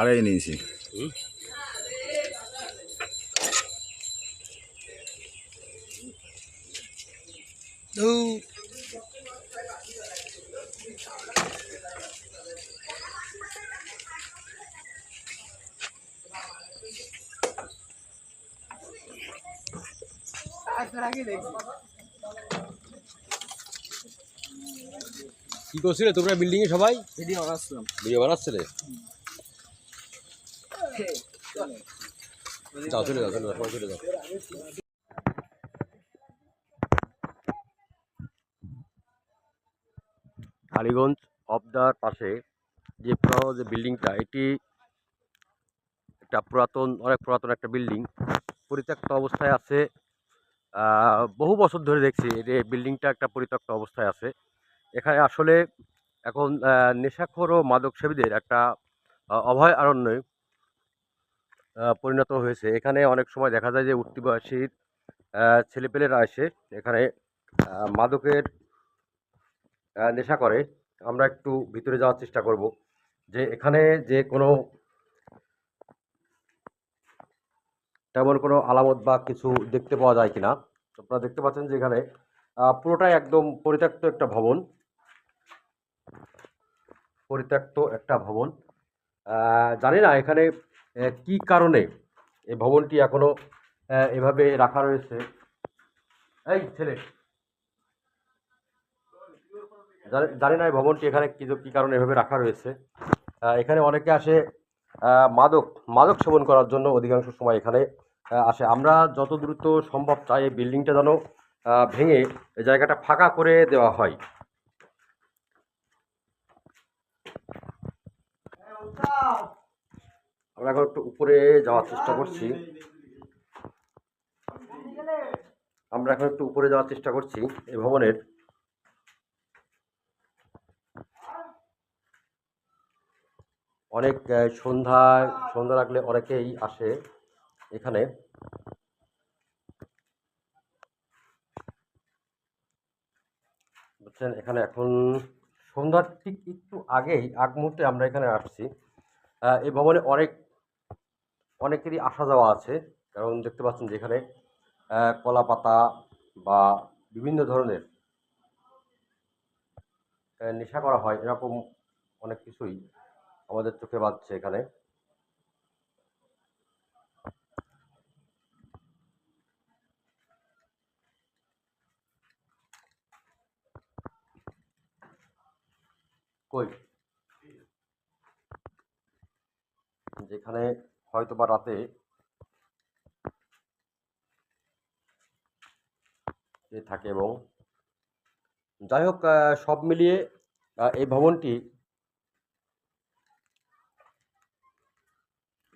আড়াই নিয়েছি। কি করছিলে তোমরা বিল্ডিং এ সবাই? ভিডিও বানাচ্ছিলাম। ভিডিও বানাচ্ছিলে? যাও অবদার পাশে যে পুরো যে বিল্ডিংটা এটি একটা পুরাতন, অনেক পুরাতন একটা বিল্ডিং পরিত্যক্ত অবস্থায় আছে। বহু বছর ধরে দেখছি যে বিল্ডিংটা একটা পরিত্যক্ত অবস্থায় আছে। এখানে আসলে এখন নেশাখোর ও মাদক সেবীদের একটা অভয় আরণ্যে পরিণত হয়েছে। এখানে অনেক সময় দেখা যায় যে উঠতি ছেলেপেলেরা এসে এখানে মাদকের নেশা করে। আমরা একটু ভিতরে যাওয়ার চেষ্টা করব যে এখানে যে কোনো তেমন কোনো আলামত বা কিছু দেখতে পাওয়া যায় কিনা। আপনারা দেখতে পাচ্ছেন যে এখানে পুরোটাই একদম পরিত্যক্ত একটা ভবন। পরিত্যক্ত একটা ভবন। জানি না, এখানে কি কারণে এই ভবনটি এখনও এভাবে রাখা রয়েছে? এই ছেলে। জানি- না এই ভবনটি এখানে কি কি কারণে এভাবে রাখা রয়েছে। এখানে অনেকে আসে মাদক মাদক সেবন করার জন্য অধিকাংশ সময় এখানে আসে। আমরা যত দ্রুত সম্ভব চাই এই বিল্ডিংটা যেন ভেঙে জায়গাটা ফাঁকা করে দেওয়া হয়। আমরা এখন একটু উপরে যাওয়ার চেষ্টা করছি। আমরা এখন একটু উপরে যাওয়ার চেষ্টা করছি এই ভবনের। অনেক সন্ধ্যায় সন্ধ্যা লাগলে অনেকেই আসে এখানে। বুঝছেন, এখানে এখন সন্ধ্যার ঠিক একটু আগেই, আগ মুহূর্তে আমরা এখানে আসছি। এই ভবনে অনেক অনেকেরই আসা যাওয়া আছে। কারণ দেখতে পাচ্ছেন যে এখানে কলা পাতা বা বিভিন্ন ধরনের নেশা করা হয়, এরকম অনেক কিছুই আমাদের চোখে বাজছে এখানে। কই? যেখানে হয়তো বা রাতে থাকে এবং যাই হোক সব মিলিয়ে এই ভবনটি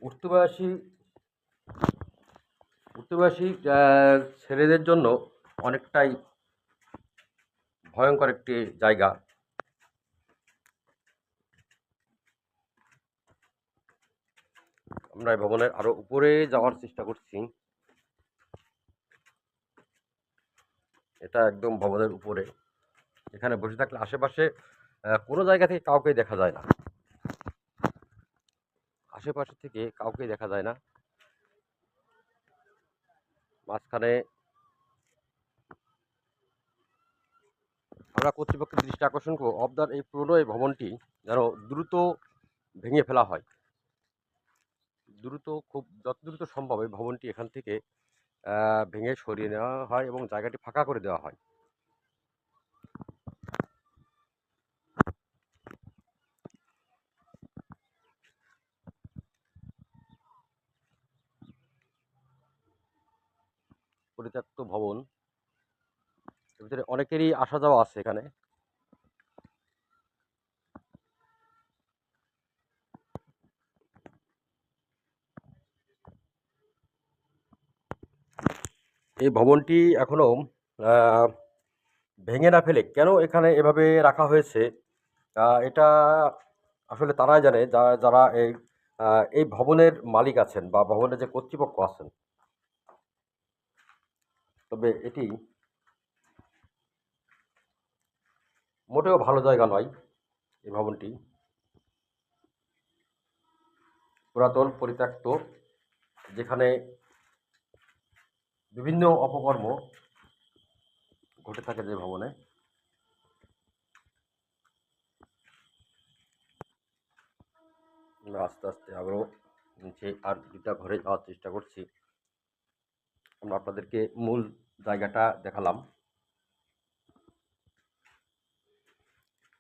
উঠতি উঠতিবয়সী ছেলেদের জন্য অনেকটাই ভয়ঙ্কর একটি জায়গা। আমরা এই ভবনের আরও উপরে যাওয়ার চেষ্টা করছি। এটা একদম ভবনের উপরে। এখানে বসে থাকলে আশেপাশে কোনো জায়গা থেকে কাউকে দেখা যায় না। আশেপাশে থেকে কাউকে দেখা যায় না। মাঝখানে আমরা কর্তৃপক্ষের দৃষ্টি আকর্ষণ করব। অবদার এই পুরনো এই ভবনটি যেন দ্রুত ভেঙে ফেলা হয়। দ্রুত খুব যত দ্রুত সম্ভব এই ভবনটি এখান থেকে ভেঙে সরিয়ে নেওয়া হয় এবং জায়গাটি ফাঁকা করে দেওয়া হয়। পরিত্যক্ত ভবন। এর ভিতরে অনেকেরই আসা যাওয়া আছে এখানে। এই ভবনটি এখনও আহ, ভেঙে না ফেলে কেন এখানে এভাবে রাখা হয়েছে? এটা আসলে তারাই জানে যা যারা এই এই ভবনের মালিক আছেন বা ভবনের যে কর্তৃপক্ষ আছেন। তবে এটি মোটেও ভালো জায়গা নয় এই ভবনটি। পুরাতন পরিত্যক্ত যেখানে বিভিন্ন অপকর্ম ঘটে থাকে যে ভবনে। আমরা আস্তে আস্তে আরও নিচে আর দুটা ঘরে যাওয়ার চেষ্টা করছি। আমরা আপনাদেরকে মূল জায়গাটা দেখালাম।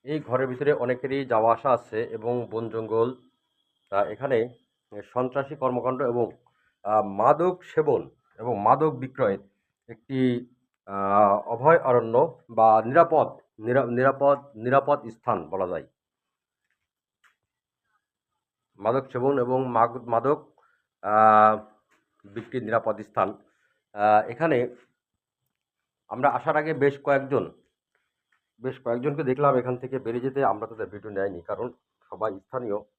এই ঘরের ভিতরে অনেকেরই যাওয়া আসা আছে এবং বন জঙ্গল এখানে সন্ত্রাসী কর্মকাণ্ড এবং মাদক সেবন এবং মাদক বিক্রয়ের একটি অভয় অরণ্য বা নিরাপদ, নিরা- নিরাপদ নিরাপদ স্থান বলা যায়। মাদক সেবন এবং মাদক বিক্রির নিরাপদ স্থান। এখানে আমরা আসার আগে বেশ কয়েকজন, বেশ কয়েকজনকে দেখলাম এখান থেকে বেরিয়ে যেতে। আমরা তাদের ভিডিও নেয়নি কারণ সবাই স্থানীয়।